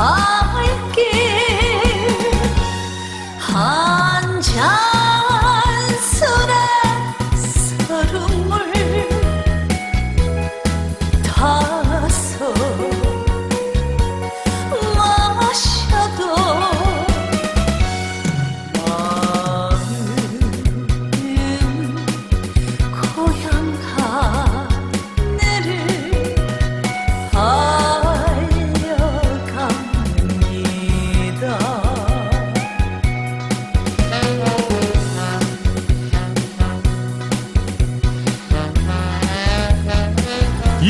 好。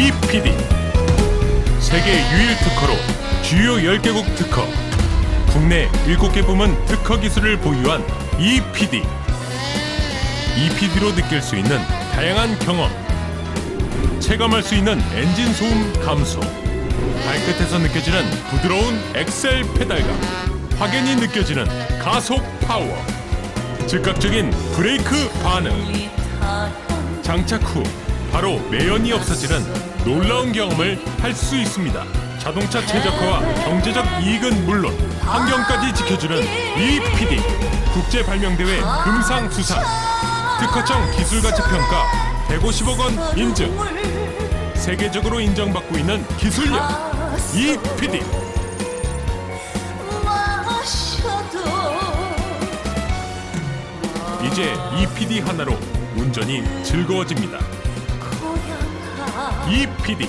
EPD 세계 유일 특허로 주요 10개국 특허 국내 7개 부문 특허 기술을 보유한 EPD EPD로 느낄 수 있는 다양한 경험 체감할 수 있는 엔진 소음 감소 발끝에서 느껴지는 부드러운 엑셀 페달감 확연히 느껴지는 가속 파워 즉각적인 브레이크 반응. 장착 후 바로 매연이 없어지는 놀라운 경험을 할 수 있습니다. 자동차 최적화와 경제적 이익은 물론 환경까지 지켜주는 EPD 국제 발명 대회 금상 수상 특허청 기술 가치 평가 150억 원 인증 세계적으로 인정받고 있는 기술력 EPD 이제 EPD 하나로 운전이 즐거워집니다. EPD